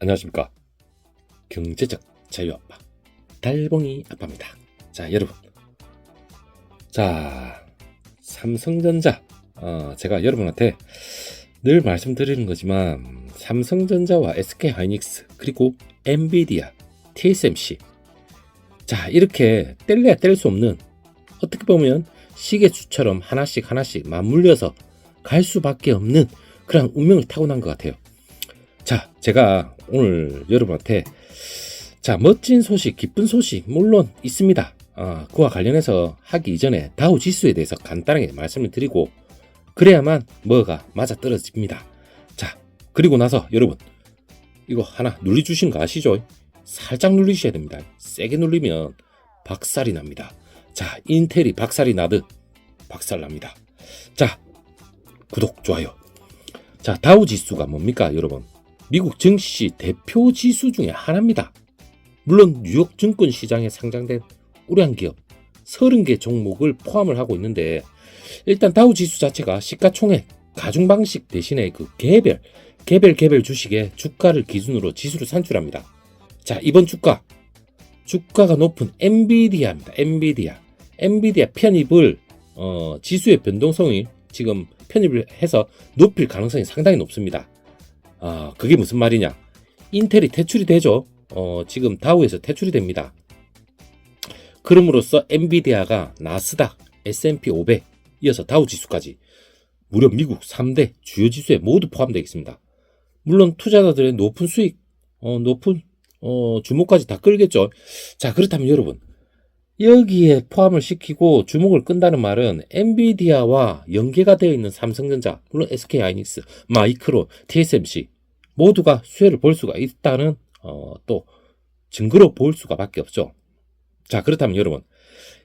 안녕하십니까. 경제적 자유아빠, 달봉이 아빠입니다. 자, 여러분. 자, 삼성전자. 어, 제가 여러분한테 늘 말씀드리는 거지만, 삼성전자와 SK 하이닉스, 그리고 엔비디아, TSMC. 자, 이렇게 뗄래야 뗄 수 없는, 어떻게 보면 시계추처럼 하나씩 하나씩 맞물려서 갈 수밖에 없는 그런 운명을 타고난 것 같아요. 자, 제가 오늘 여러분한테 자, 멋진 소식, 기쁜 소식 물론 있습니다. 아, 그와 관련해서 하기 이전에 다우 지수에 대해서 간단하게 말씀을 드리고 그래야만 뭐가 맞아 떨어집니다. 자, 그리고 나서 여러분 이거 하나 눌리 주신 거 아시죠? 살짝 눌리셔야 됩니다. 세게 눌리면 박살이 납니다. 자, 인텔이 박살이 나듯 박살 납니다. 자, 구독, 좋아요. 자, 다우 지수가 뭡니까, 여러분? 미국 증시 대표 지수 중에 하나입니다. 물론 뉴욕 증권 시장에 상장된 우량 기업 30개 종목을 포함을 하고 있는데 일단 다우 지수 자체가 시가총액 가중 방식 대신에 그 개별 개별 개별 주식의 주가를 기준으로 지수를 산출합니다. 자, 이번 주가 주가가 높은 엔비디아입니다. 엔비디아. 엔비디아 편입을 어, 지수의 변동성이 지금 편입을 해서 높일 가능성이 상당히 높습니다. 아, 그게 무슨 말이냐? 인텔이 퇴출이 되죠. 어, 지금 다우에서 퇴출이 됩니다. 그럼으로써 엔비디아가 나스닥, S&P 500, 이어서 다우 지수까지 무려 미국 3대 주요 지수에 모두 포함되어 있습니다. 물론 투자자들의 높은 수익, 어, 높은 어, 주목까지 다 끌겠죠. 자, 그렇다면 여러분, 여기에 포함을 시키고 주목을 끈다는 말은 엔비디아와 연계가 되어 있는 삼성전자, 물론 SK 하이닉스, 마이크로, TSMC 모두가 수혜를 볼 수가 있다는 어, 또 증거로 볼 수가 밖에 없죠. 자, 그렇다면 여러분,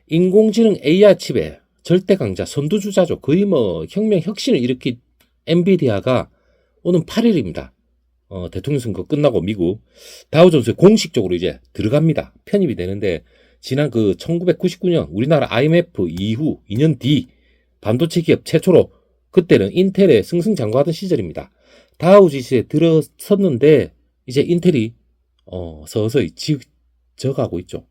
인공지능 AI 칩의 절대 강자 선두주자죠. 거의 뭐 혁명 혁신을 일으킨 엔비디아가 오는 8일입니다. 어, 대통령 선거 끝나고 미국 다우존스에 공식적으로 이제 들어갑니다. 편입이 되는데 지난 그 1999년 우리나라 IMF 이후 2년 뒤 반도체 기업 최초로 그때는 인텔에 승승장구하던 시절입니다. 다우 지수에 들어섰는데 이제 인텔이 어, 서서히 지, 져가고 있죠.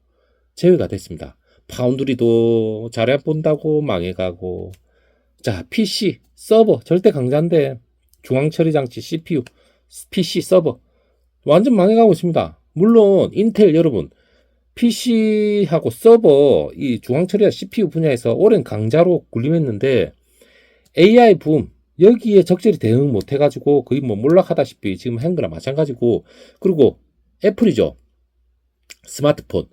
제외가 됐습니다. 파운드리도 잘해 본다고 망해가고 자 PC 서버 절대 강자인데 중앙 처리 장치 CPU PC 서버 완전 망해가고 있습니다. 물론 인텔 여러분 PC하고 서버 이 중앙 처리와 CPU 분야에서 오랜 강자로 군림했는데 AI 붐 여기에 적절히 대응 못 해가지고 거의 뭐 몰락하다시피 지금 한 거나 마찬가지고. 그리고 애플이죠. 스마트폰.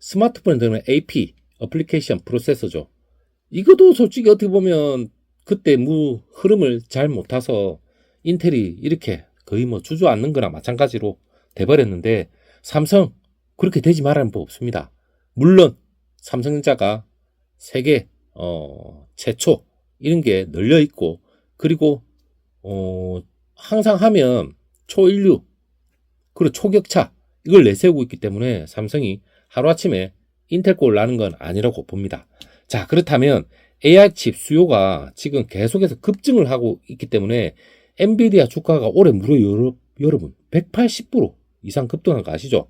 스마트폰에 들어는 AP 어플리케이션 프로세서죠. 이것도 솔직히 어떻게 보면 그때 무 흐름을 잘 못 타서 인텔이 이렇게 거의 뭐 주저앉는 거나 마찬가지로 돼버렸는데 삼성 그렇게 되지 말라는 법 없습니다. 물론 삼성전자가 세계 어, 최초 이런 게 널려 있고 그리고 어, 항상 하면 초인류 그리고 초격차 이걸 내세우고 있기 때문에 삼성이 하루아침에 인텔골 나는 건 아니라고 봅니다. 자 그렇다면 AI 칩 수요가 지금 계속해서 급증을 하고 있기 때문에 엔비디아 주가가 올해 무려 여러분 180% 이상 급등한 거 아시죠?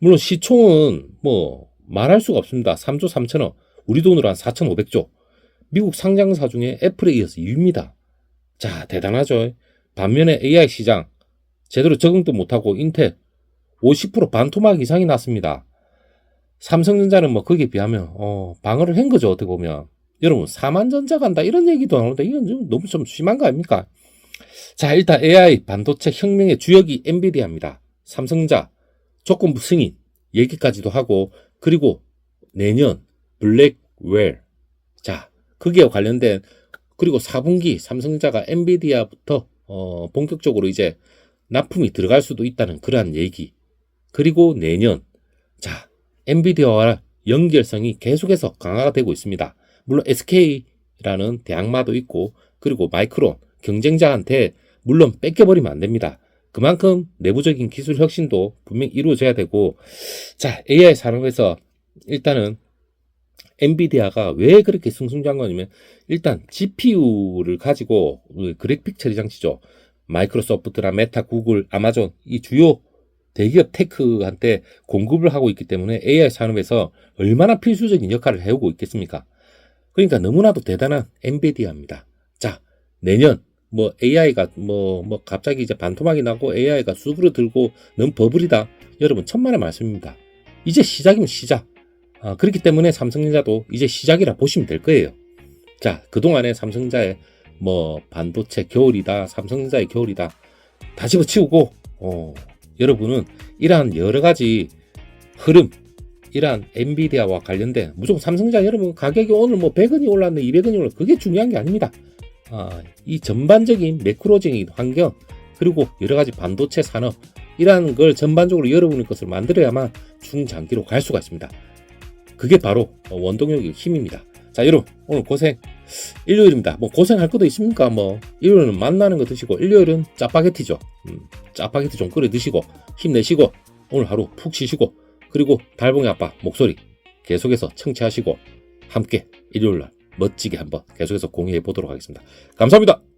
물론 시총은 뭐 말할 수가 없습니다. 3조 3천억. 우리 돈으로 한 4,500조. 미국 상장사 중에 애플에 이어서 2위입니다. 자, 대단하죠. 반면에 AI 시장 제대로 적응도 못하고 인텔 50% 반토막 이상이 났습니다. 삼성전자는 뭐 거기에 비하면 어, 방어를 한 거죠. 어떻게 보면. 여러분 사만전자 간다 이런 얘기도 나오는데 이건 좀 너무 좀 심한 거 아닙니까? 자 일단 AI 반도체 혁명의 주역이 엔비디아입니다. 삼성전자 조건부 승인 얘기까지도 하고 그리고 내년 블랙웰 자 거기에 관련된 그리고 4분기 삼성전자가 엔비디아부터 어, 본격적으로 이제 납품이 들어갈 수도 있다는 그러한 얘기 그리고 내년 자 엔비디아와 연결성이 계속해서 강화가 되고 있습니다. 물론 SK라는 대항마도 있고 그리고 마이크론 경쟁자한테 물론 뺏겨버리면 안 됩니다. 그만큼 내부적인 기술 혁신도 분명히 이루어져야 되고 자 AI 산업에서 일단은 엔비디아가 왜 그렇게 승승장구하냐면 일단 GPU를 가지고 그래픽 처리 장치죠. 마이크로소프트나 메타, 구글, 아마존 이 주요 대기업 테크한테 공급을 하고 있기 때문에 AI 산업에서 얼마나 필수적인 역할을 해오고 있겠습니까? 그러니까 너무나도 대단한 엔비디아입니다. 자, 내년 뭐 AI가 뭐뭐 갑자기 이제 반토막이 나고 AI가 쑥으로 들고 너무 버블이다. 여러분 천만의 말씀입니다. 이제 시작이면 시작. 아, 그렇기 때문에 삼성전자도 이제 시작이라 보시면 될 거예요. 자, 그동안에 삼성전자의 뭐 반도체 겨울이다, 삼성전자의 겨울이다 다 집어치우고 어, 여러분은 이러한 여러 가지 흐름, 이러한 엔비디아와 관련된 무조건 삼성전자 여러분 가격이 오늘 뭐 100원이 올랐네, 200원이 올랐네 그게 중요한 게 아닙니다. 아, 이 전반적인 매크로적인 환경 그리고 여러 가지 반도체 산업 이러한 걸 전반적으로 여러분의 것을 만들어야만 중장기로 갈 수가 있습니다. 그게 바로 원동력의 힘입니다. 자, 여러분 오늘 고생 일요일입니다. 뭐 고생할 것도 있습니까? 뭐 일요일은 만나는 거 드시고 일요일은 짜파게티죠. 음, 짜파게티 좀 끓여 드시고 힘내시고 오늘 하루 푹 쉬시고 그리고 달봉이 아빠 목소리 계속해서 청취하시고 함께 일요일 날 멋지게 한번 계속해서 공유해 보도록 하겠습니다. 감사합니다.